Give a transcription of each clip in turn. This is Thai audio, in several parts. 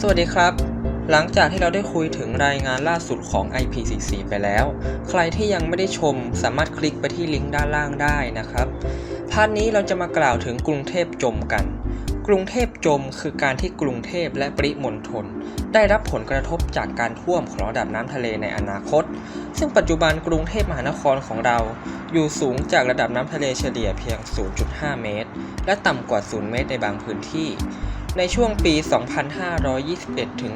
สวัสดีครับ หลังจากที่เราได้คุยถึงรายงานล่าสุดของ IPCC ไปแล้ว ใครที่ยังไม่ได้ชมสามารถคลิกไปที่ลิงก์ด้านล่างได้นะครับ พาร์ทนี้เราจะมากล่าวถึงกรุงเทพจมกัน กรุงเทพจมคือการที่กรุงเทพและปริมณฑลได้รับผลกระทบจากการท่วมของระดับน้ำทะเลในอนาคต ซึ่งปัจจุบันกรุงเทพมหานครของเราอยู่สูงจากระดับน้ำทะเลเฉลี่ยเพียง 0.5 เมตร และต่ำกว่า 0 เมตรในบางพื้นที่ ในช่วงปี 2521 ถึง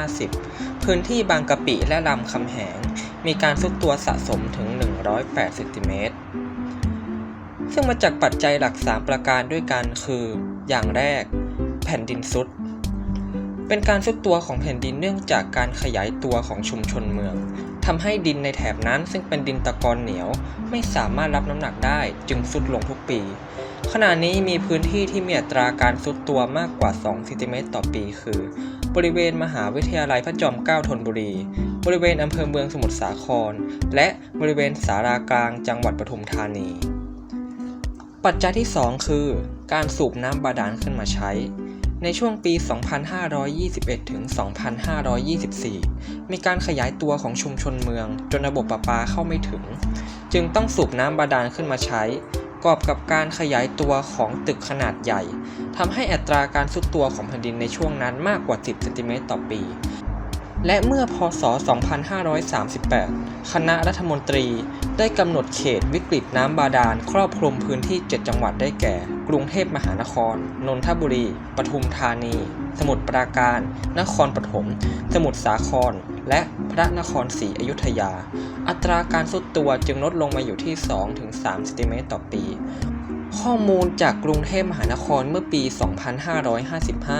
2550 พื้นที่บางกะปิและลำคำแหง มีการทรุดตัวสะสมถึง 108เซนติเมตร ซึ่งมาจากปัจจัยหลัก 3 ประการด้วยกันคือ อย่างแรก แผ่นดินทรุด เป็นการทรุดตัวของแผ่นดินเนื่องจากการขยายตัวของชุมชนเมืองทำให้ดินในแถบนั้นซึ่งเป็นดินตะกอนเหนียว ไม่สามารถรับน้ำหนักได้จึงทรุดลงทุกปี ขณะนี้มีพื้นที่ที่มีอัตราการทรุดตัวมากกว่า2เซนติเมตรต่อปี คือ บริเวณมหาวิทยาลัยพระจอมเกล้าธนบุรี บริเวณอำเภอเมืองสมุทรสาคร และบริเวณสารากลางจังหวัดปทุมธานี ปัจจัยที่ 2 คือ การสูบน้ำบาดาลขึ้นมาใช้ ในช่วงปี 2521 ถึง 2524 มีการขยายตัวของชุมชนเมือง จนระบบประปาเข้าไม่ถึง จึงต้องสูบน้ำบาดาลขึ้นมาใช้ กอบกับการขยายตัวของตึกขนาดใหญ่ ทำให้อัตราการซุดตัวของแผ่นดินในช่วงนั้นมากกว่า 10 เซนติเมตรต่อปี และเมื่อพศ 2538 คณะรัฐมนตรีได้กำหนดเขตวิกฤตน้ำบาดาลครอบคลุมพื้นที่ 7 จังหวัดได้แก่ กรุงเทพมหานคร นนทบุรี ปทุมธานี สมุทรปราการ นครปฐม สมุทรสาคร และพระนครศรีอยุธยา อัตราการทรุดตัวจึงลดลงมาอยู่ที่ 2-3เซนติเมตรต่อปี ข้อมูลจากกรุงเทพมหานครเมื่อปี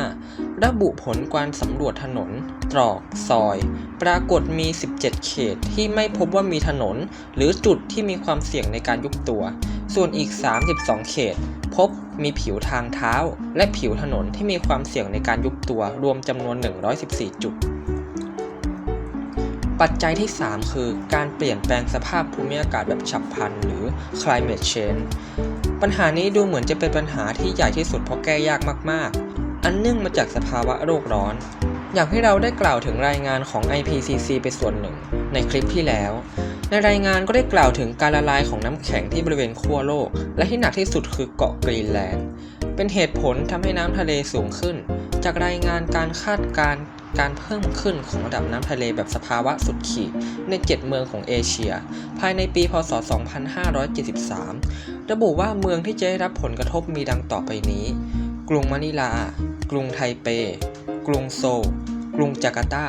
2555 ระบุผลการสำรวจถนน ตรอก ซอย ปรากฏมี 17 เขตที่ไม่พบว่ามีถนน หรือจุดที่มีความเสี่ยงในการยุบตัว ส่วนอีก 32 เขต พบมีผิวทางเท้า และผิวถนนที่มีความเสี่ยงในการยุบตัวรวมจำนวน 114 จุด ปัจจัยที่ 3 คือการเปลี่ยนแปลงสภาพภูมิอากาศแบบฉับพลัน หรือ climate change ปัญหานี้ดูเหมือนจะเป็นปัญหาที่ใหญ่ที่สุดเพราะแก้ยากมาก ๆ อันเนื่องมาจากสภาวะโลกร้อน อย่างที่เราได้กล่าวถึงรายงานของ IPCC ไปส่วนหนึ่ง ในคลิปที่แล้ว ในรายงานก็ได้กล่าวถึงการละลายของน้ำแข็งที่บริเวณขั้วโลก และที่หนักที่สุดคือเกาะกรีนแลนด์ เป็นเหตุผลทำให้น้ำทะเลสูงขึ้น จากรายงานการคาดการณ์การเพิ่มขึ้นของระดับน้ำทะเลแบบสภาวะสุดขีดใน 7 เมืองของเอเชีย ภายในปี พศ 2573 ระบุว่าเมืองที่จะได้รับผลกระทบมีดังต่อไปนี้ กรุงมะนิลา กรุงไทเป กรุงโซล กรุงจาการ์ตา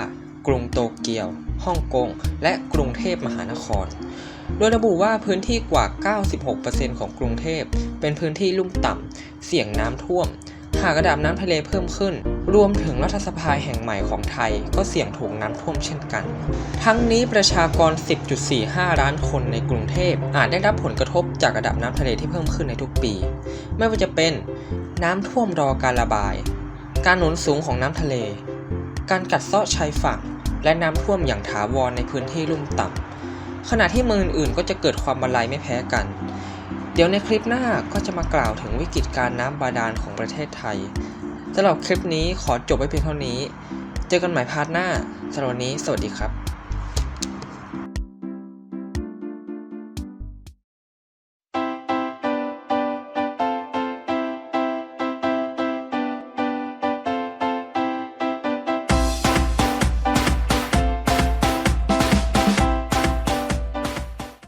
กรุงโตเกียว ฮ่องกง และกรุงเทพมหานคร โดยระบุว่าพื้นที่กว่า 96%ของกรุงเทพ เป็นพื้นที่ลุ่มต่ำ เสี่ยงน้ำท่วม หากระดับน้ำทะเลเพิ่มขึ้น รวมถึงรัฐสภาแห่งใหม่ของไทย ก็เสี่ยงถูกน้ำท่วมเช่นกัน ทั้งนี้ประชากร 10.45 ล้านคนในกรุงเทพอาจได้รับผลกระทบจากระดับน้ำทะเลที่เพิ่มขึ้นในทุกปี ไม่ว่าจะเป็นน้ำท่วมรอการระบาย การหนุนสูงของน้ำทะเล การกัดเซาะชายฝั่ง และน้ำท่วมอย่างถาวรในพื้นที่ลุ่มต่ำ ขณะที่เมืองอื่นๆ ก็จะเกิดความบรรลัยไม่แพ้กัน เดี๋ยวในคลิปหน้าก็จะมากล่าวถึงวิกฤตการน้ำบาดาลของประเทศไทยสำหรับคลิปนี้ขอจบไว้เพียงเท่านี้ เจอกันใหม่พาร์ทหน้าสำหรับวันนี้ สวัสดีครับ